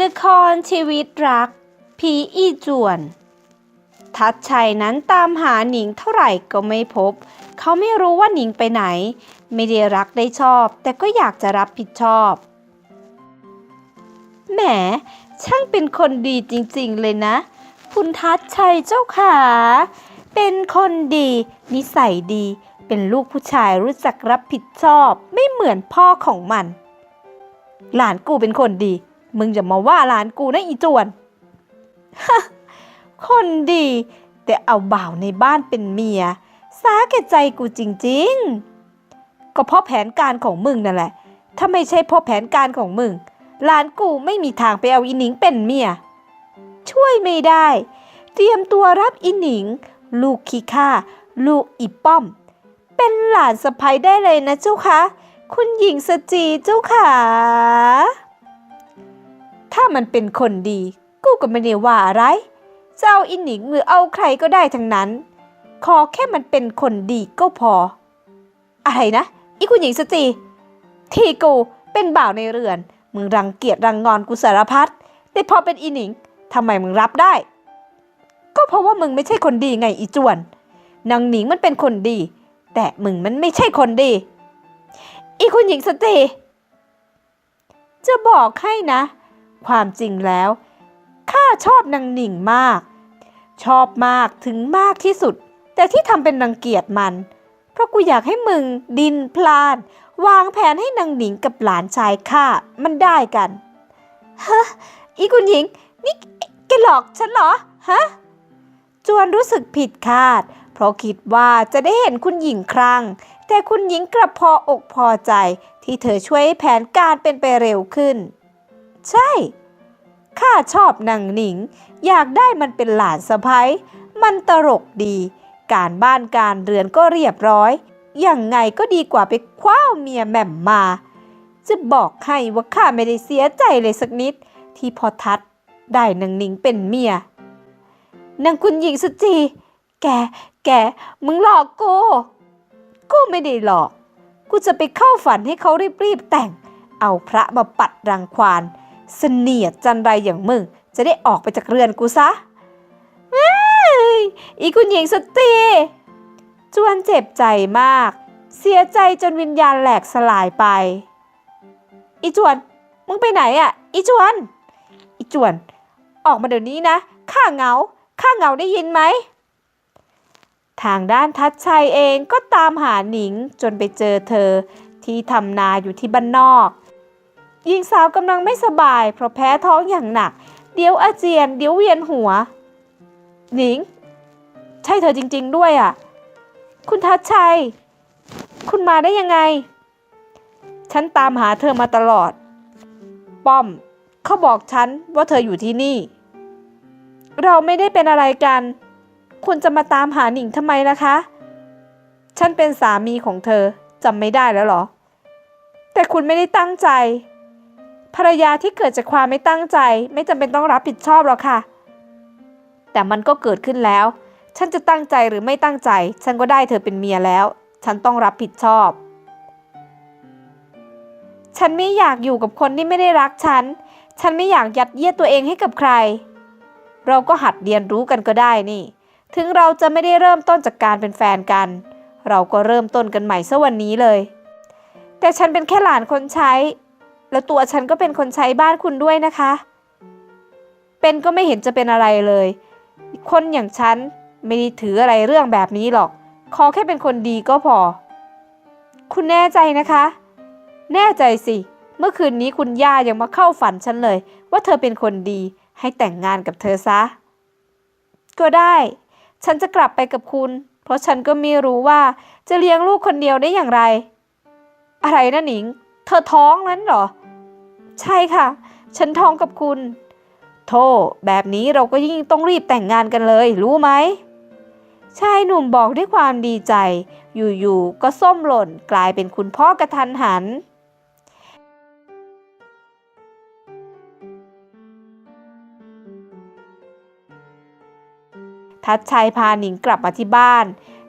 ละครชีวิตรัก ผีอีจวน ทัดชัยนั้นตามหาหนิงเท่าไหร่ก็ไม่พบ เขาไม่รู้ว่าหนิงไปไหน ไม่ได้รักได้ชอบ แต่ก็อยากจะรับผิดชอบ แหม ช่างเป็นคนดีจริงๆเลยนะ คุณทัดชัยเจ้าขา เป็นคนดี นิสัยดี เป็นลูกผู้ชายรู้จักรับผิดชอบ ไม่เหมือนพ่อของมัน หลานกูเป็นคนดี มึงอย่ามาว่าหลานกูนะอีจวน คนดี แต่เอาบ่าวในบ้านเป็นเมียสาแก่ใจกูจริง ๆ ก็เพราะแผนการของมึงนั่นแหละ ถ้าไม่ใช่เพราะแผนการของมึงหลานกูไม่มีทางไปเอาอีหนิงเป็นเมีย ช่วยไม่ได้ เตรียมตัวรับอีหนิง ลูกขี้ข้าลูกอีป้อม เป็นหลานสะใภ้ได้เลยนะเจ้าคะ คุณหญิงสจีเจ้าขา ถ้ามันเป็นคนดี กูก็ไม่ได้ว่าอะไรจะเอาอินหนิงหรือเอาใครก็ได้ทั้งนั้น ขอแค่มันเป็นคนดีก็พอ อะไรนะ อีคุณหญิงสจีที่กูเป็นบ่าวในเรือน มึงรังเกียจรังงอนกูสารพัดแต่พอเป็นอีหนิงทำไมมึงรับได้ ก็เพราะว่ามึงไม่ใช่คนดีไงอีจวน นางหนิงมันเป็นคนดี แต่มึงมันไม่ใช่คนดี อีคุณหญิงสตรีจะบอกให้นะ ความจริงแล้ว ข้าชอบนางหนิงมาก ชอบมากถึงมากที่สุด แต่ที่ทำเป็นรังเกียจมัน เพราะกูอยากให้มึงดินพลาน วางแผนให้นางหนิงกับหลานชายข้ามันได้กันฮะอีคุณหญิง นี่แกหลอกฉันเหรอฮะจวนรู้สึกผิดคาด เพราะคิดว่าจะได้เห็นคุณหญิงครั้ง แต่คุณหญิงกลับพออกพอใจที่เธอช่วยให้แผนการเป็นไปเร็วขึ้น ใช่ ข้าชอบนางหนิง อยากได้มันเป็นหลานสะพ้ยมันตลกดี การบ้านการเรือนก็เรียบร้อย อย่างไงก็ดีกว่าไปคว้าเมียแหม่มมา จะบอกให้ว่าข้าไม่ได้เสียใจเลยสักนิด ที่พอทัดได้นางหนิงเป็นเมีย นางคุณหญิงสุจี แก แก มึงหลอกกู กูไม่ได้หลอก กูจะไปเข้าฝันให้เขารีบๆแต่ง เอาพระมาปัดรังควาน เสนียดจันไรอย่างมึง จะได้ออกไปจากเรือนกูซะเอ้ยอีคุณหญิงสตรีจวนเจ็บใจมาก เสียใจจนวิญญาณแหลกสลายไป อีจวน มึงไปไหนอะ่ะ อีจวน อีจวน ออกมาเดี๋ยวนี้นะข้าเหงาข้าเหงาได้ยินไหม ทางด้านทัดชัยเองก็ตามหาหนิงจนไปเจอเธอที่ทำนาอยู่ที่บ้านนอก หญิงสาวกำลังไม่สบาย เพราะแพ้ท้องอย่างหนัก เดี๋ยวอาเจียน เดี๋ยวเวียนหัว หนิง ใช่เธอจริง ๆ ด้วยอะ คุณทัดชัย คุณมาได้ยังไง ฉันตามหาเธอมาตลอด ป้อม เขาบอกฉันว่าเธออยู่ที่นี่ เราไม่ได้เป็นอะไรกัน คุณจะมาตามหาหนิงทำไมล่ะคะ ฉันเป็นสามีของเธอจำไม่ได้แล้วเหรอ แต่คุณไม่ได้ตั้งใจ ภรรยาที่เกิดจากความไม่ตั้งใจ ไม่จำเป็นต้องรับผิดชอบหรอกค่ะ แต่มันก็เกิดขึ้นแล้ว ฉันจะตั้งใจหรือไม่ตั้งใจ ฉันก็ได้เธอเป็นเมียแล้ว ฉันต้องรับผิดชอบ ฉันไม่อยากอยู่กับคนที่ไม่ได้รักฉัน ฉันไม่อยากยัดเยียดตัวเองให้กับใคร เราก็หัดเรียนรู้กันก็ได้นี่ ถึงเราจะไม่ได้เริ่มต้นจากการเป็นแฟนกัน เราก็เริ่มต้นกันใหม่ซะวันนี้เลย แต่ฉันเป็นแค่หลานคนใช้ แล้วตัวฉันก็เป็นคนใช้บ้านคุณด้วยนะคะ เป็นก็ไม่เห็นจะเป็นอะไรเลย คนอย่างฉันไม่ได้ถืออะไรเรื่องแบบนี้หรอก ขอแค่เป็นคนดีก็พอ คุณแน่ใจนะคะ แน่ใจสิ เมื่อคืนนี้คุณย่ายังมาเข้าฝันฉันเลย ว่าเธอเป็นคนดี ให้แต่งงานกับเธอซะ ก็ได้ ฉันจะกลับไปกับคุณ เพราะฉันก็ไม่รู้ว่าจะเลี้ยงลูกคนเดียวได้อย่างไร อะไรนะหนิง เธอท้องนั้นเหรอ ใช่ค่ะ ฉันท้องกับคุณ โธ่แบบนี้เราก็ยิ่งต้องรีบแต่งงานกันเลย รู้ไหมชายหนุ่มบอกด้วยความดีใจ อยู่ๆก็ส้มหล่นกลายเป็นคุณพ่อกระทันหัน ทัดชัยพาหนิงกลับมาที่บ้าน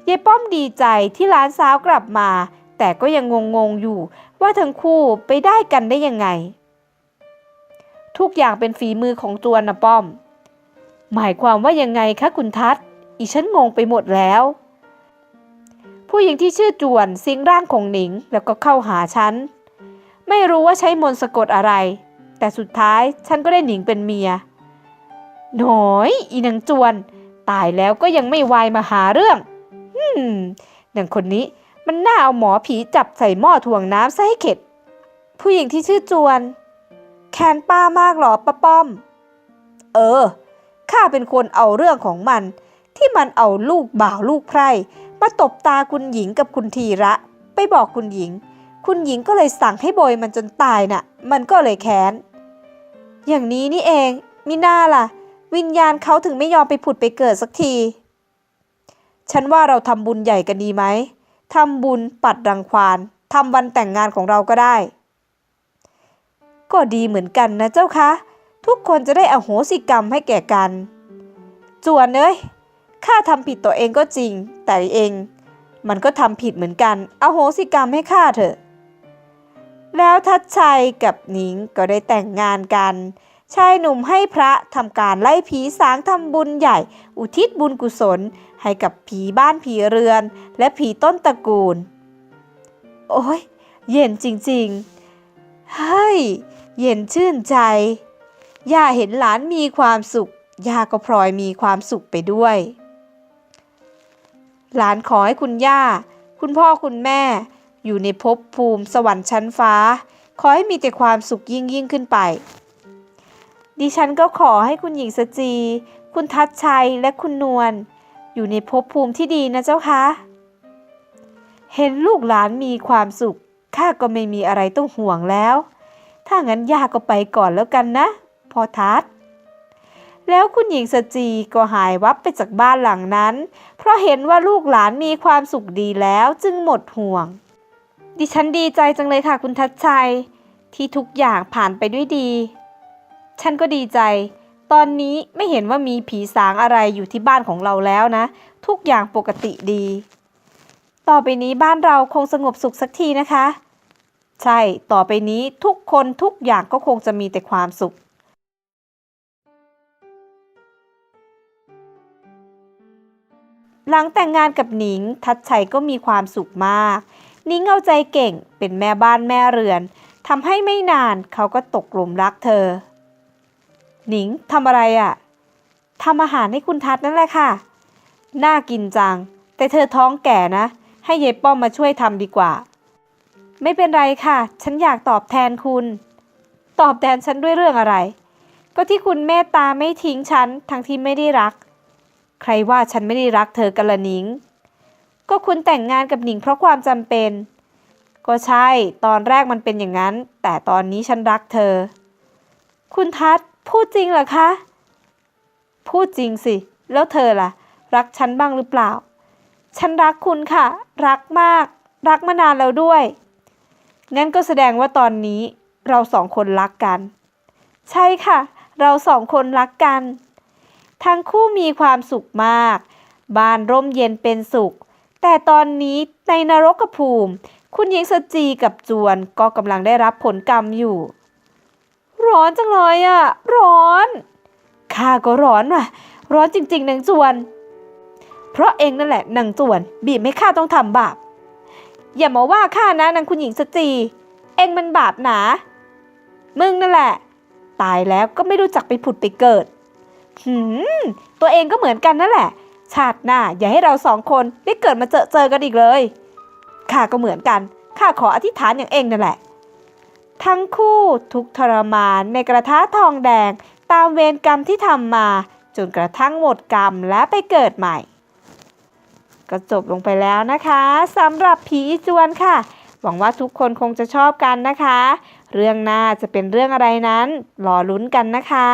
ยายป้อมดีใจที่หลานสาวกลับมา แต่ก็ยังงงๆอยู่ว่าทั้งคู่ไปได้กันได้ยังไง ทุกอย่างเป็นฝีมือของจวนนะป้อม หมายความว่ายังไงคะคุณทัศน์อีฉันงงไปหมดแล้ว ผู้หญิงที่ชื่อจวนสิงร่างของหนิงแล้วก็เข้าหาฉัน ไม่รู้ว่าใช้มนต์สะกดอะไร แต่สุดท้ายฉันก็ได้หนิงเป็นเมียหน่อยอีนางจวน ตายแล้วก็ยังไม่วายมาหาเรื่องอืมนางคนนี้มันน่าเอาหมอผีจับใส่หม้อถ่วงน้ำซะให้เข็ด ผู้หญิงที่ชื่อจวน แค้นป้ามากหรอป้าป้อม เออ ข้าเป็นคนเอาเรื่องของมัน ที่มันเอาลูกบ่าวลูกไพร่มาตบตาคุณหญิงกับคุณทีระ ไปบอกคุณหญิง คุณหญิงก็เลยสั่งให้โบยมันจนตายน่ะ มันก็เลยแค้น อย่างนี้นี่เอง มิน่าล่ะ วิญญาณเขาถึงไม่ยอมไปผุดไปเกิดสักที ฉันว่าเราทำบุญใหญ่กันดีไหมทำบุญปัดรังควานทำวันแต่งงานของเราก็ได้ ก็ดีเหมือนกันนะเจ้าคะ ทุกคนจะได้อโหสิกรรมให้แก่กัน จวนเอ้ยข้าทำผิดตัวเองก็จริง แต่เอง มันก็ทำผิดเหมือนกันอโหสิกรรมให้ข้าเถอะ แล้วทัดชัยกับหนิงก็ได้แต่งงานกันชายหนุ่มให้พระทำการไล่ผีสางทำบุญใหญ่ อุทิศบุญกุศล ให้กับผีบ้านผีเรือน และผีต้นตระกูล โอ้ยเย็นจริงๆ เฮ้ย เย็นชื่นใจ ย่าเห็นหลานมีความสุข ย่าก็พลอยมีความสุขไปด้วย หลานขอให้คุณย่า คุณพ่อคุณแม่ อยู่ในภพภูมิสวรรค์ชั้นฟ้า ขอให้มีแต่ความสุขยิ่งยิ่งขึ้นไป ดิฉันก็ขอให้คุณหญิงสจี คุณทัศชัยและคุณนวลอยู่ในภพภูมิที่ดีนะเจ้าคะเห็นลูกหลานมีความสุข ข้าก็ไม่มีอะไรต้องห่วงแล้ว ถ้างั้นย่าก็ไปก่อนแล้วกันนะพ่อทัศน์แล้วคุณหญิงสจีก็หายวับไปจากบ้านหลังนั้น เพราะเห็นว่าลูกหลานมีความสุขดีแล้วจึงหมดห่วง ดิฉันดีใจจังเลยค่ะคุณทัศชัย ที่ทุกอย่างผ่านไปด้วยดี ฉันก็ดีใจ ตอนนี้ไม่เห็นว่ามีผีสางอะไรอยู่ที่บ้านของเราแล้วนะ ทุกอย่างปกติดี ต่อไปนี้บ้านเราคงสงบสุขสักทีนะคะ ใช่ ต่อไปนี้ทุกคนทุกอย่างก็คงจะมีแต่ความสุข หลังแต่งงานกับหนิง ทัดชัยก็มีความสุขมาก นิ้งเอาใจเก่ง เป็นแม่บ้านแม่เรือน ทำให้ไม่นานเขาก็ตกหลุมรักเธอ หนิงทำอะไรอะ่ะทำอาหารให้คุณทัศน์นั่นแหละค่ะ น่ากินจัง แต่เธอท้องแก่นะ ให้เยายป้อมมาช่วยทำดีกว่า ไม่เป็นไรค่ะ ฉันอยากตอบแทนคุณ ตอบแทนฉันด้วยเรื่องอะไร ก็ที่คุณเมตตาไม่ทิ้งฉัน ทั้งที่ไม่ได้รัก ใครว่าฉันไม่ได้รักเธอกันละนิง ก็คุณแต่งงานกับหนิงเพราะความจำเป็น ก็ใช่ ตอนแรกมันเป็นอย่างนั้น แต่ตอนนี้ฉันรักเธอ คุณทัศพูดจริงเหรอคะ พูดจริงสิ แล้วเธอล่ะ รักฉันบ้างหรือเปล่า ฉันรักคุณค่ะ รักมาก รักมานานแล้วด้วย งั้นก็แสดงว่าตอนนี้เราสองคนรักกัน ใช่ค่ะ เราสองคนรักกัน ทั้งคู่มีความสุขมาก บ้านร่มเย็นเป็นสุข แต่ตอนนี้ในนรกภูมิ คุณหญิงสจีกับจวนก็กำลังได้รับผลกรรมอยู่ ร้อนจังเลยอะร้อนข้าก็ร้อนว่ะ ร้อนจริงๆนางจวน เพราะเองนั่นแหละนางจวน บีบให้ข้าต้องทำบาป อย่ามาว่าข้านะนางคุณหญิงสจี เองมันบาปหนา มึงนั่นแหละ ตายแล้วก็ไม่รู้จักไปผุดไปเกิด หืม ตัวเองก็เหมือนกันนั่นแหละ ชาติหน้าอย่าให้เราสองคนได้เกิดมาเจอเจอกันอีกเลย ข้าก็เหมือนกัน ข้าขออธิษฐานอย่างเองนั่นแหละ ทั้งคู่ทุกทรมานในกระทะทองแดงตามเวรกรรมที่ทำมา จนกระทั่งหมดกรรมและไปเกิดใหม่ ก็จบลงไปแล้วนะคะสำหรับผีจวนค่ะ หวังว่าทุกคนคงจะชอบกันนะคะ เรื่องหน้าจะเป็นเรื่องอะไรนั้นรอลุ้นกันนะคะ